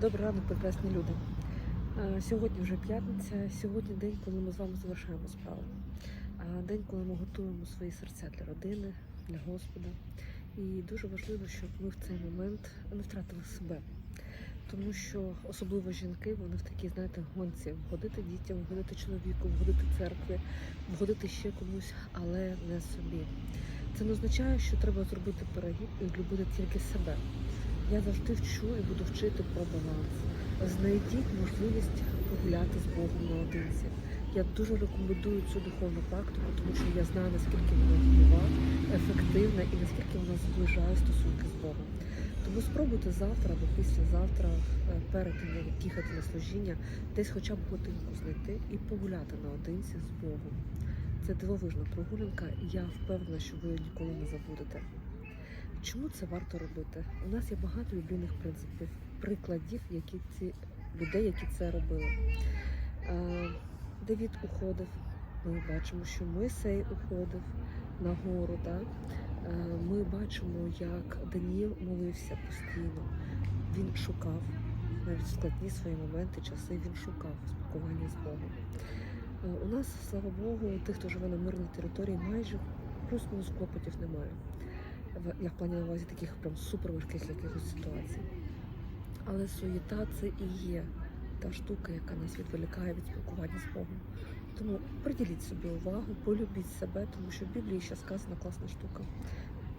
Добрий ранок, прекрасні люди. Е, Сьогодні вже п'ятниця, сьогодні день, коли ми з вами завершаємо справу. Е, День, коли ми готуємо свої серця для родини, для Господа. І дуже важливо, щоб ми в цей момент не втратили себе. Тому що особливо жінки, вони в такій, знаєте, гонці вгодити дітям, вгодити чоловіку, вгодити церкві, вгодити ще комусь, але не собі. Це не означає, що треба зробити перегиб і любити тільки себе. Я завжди вчу і буду вчити про баланс. Знайдіть можливість погуляти з Богом наодинці. Я дуже рекомендую цю духовну практику, тому що я знаю, наскільки вона дієва, ефективна і наскільки вона зближає стосунки з Богом. Тому спробуйте завтра або післязавтра, е, перед тим, як їхати на служіння, десь хоча б годинку знайти і погуляти наодинці з Богом. Це дивовижна прогулянка, і я впевнена, що ви ніколи не забудете. Чому це варто робити? У нас є багато біблійних принципів, прикладів, які ці людей, які це робили. Е, Давід уходив. Ми бачимо, що Мойсей уходив на гору. Да? Е, Ми бачимо, як Даніїл молився постійно. Він шукав навіть складні свої моменти, часи він шукав спілкування з Богом. Е, У нас, слава Богу, тих, хто живе на мирній території, майже плюс-мінус клопотів немає. Я в на увазі таких прям супер важких якихось ситуацій. Але суєта це і є та штука, яка нас відволікає від спілкування з Богом. Тому приділіть собі увагу, полюбіть себе, тому що в Біблії ще сказана класна штука.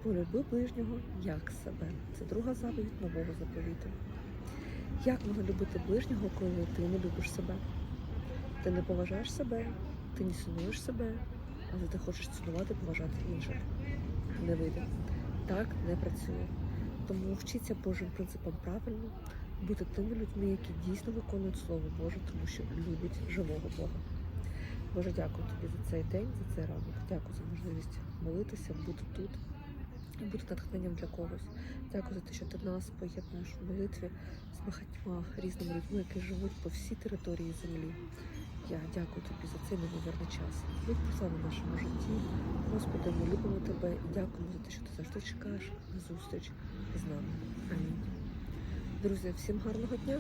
Полюби ближнього як себе. Це друга заповідь нового заповіту. Як можна любити ближнього, коли ти не любиш себе? Ти не поважаєш себе, ти не цінуєш себе, але ти хочеш цінувати, поважати інших. Не вийде. Так не працює. Тому вчіться Божим принципам правильно, бути тими людьми, які дійсно виконують Слово Боже, тому що люблять живого Бога. Боже, дякую тобі за цей день, за цей ранок. Дякую за можливість молитися, бути тут і бути натхненням для когось. Дякую за те, що ти нас поєднуєш в молитві з багатьма різними людьми, які живуть по всій території землі. Я дякую тобі за цей неймовірний час. Будь послав в нашому житті. Господи, ми любимо тебе і дякуємо за те, що ти завжди чекаєш на зустріч з нами. Амінь. Друзі, всім гарного дня!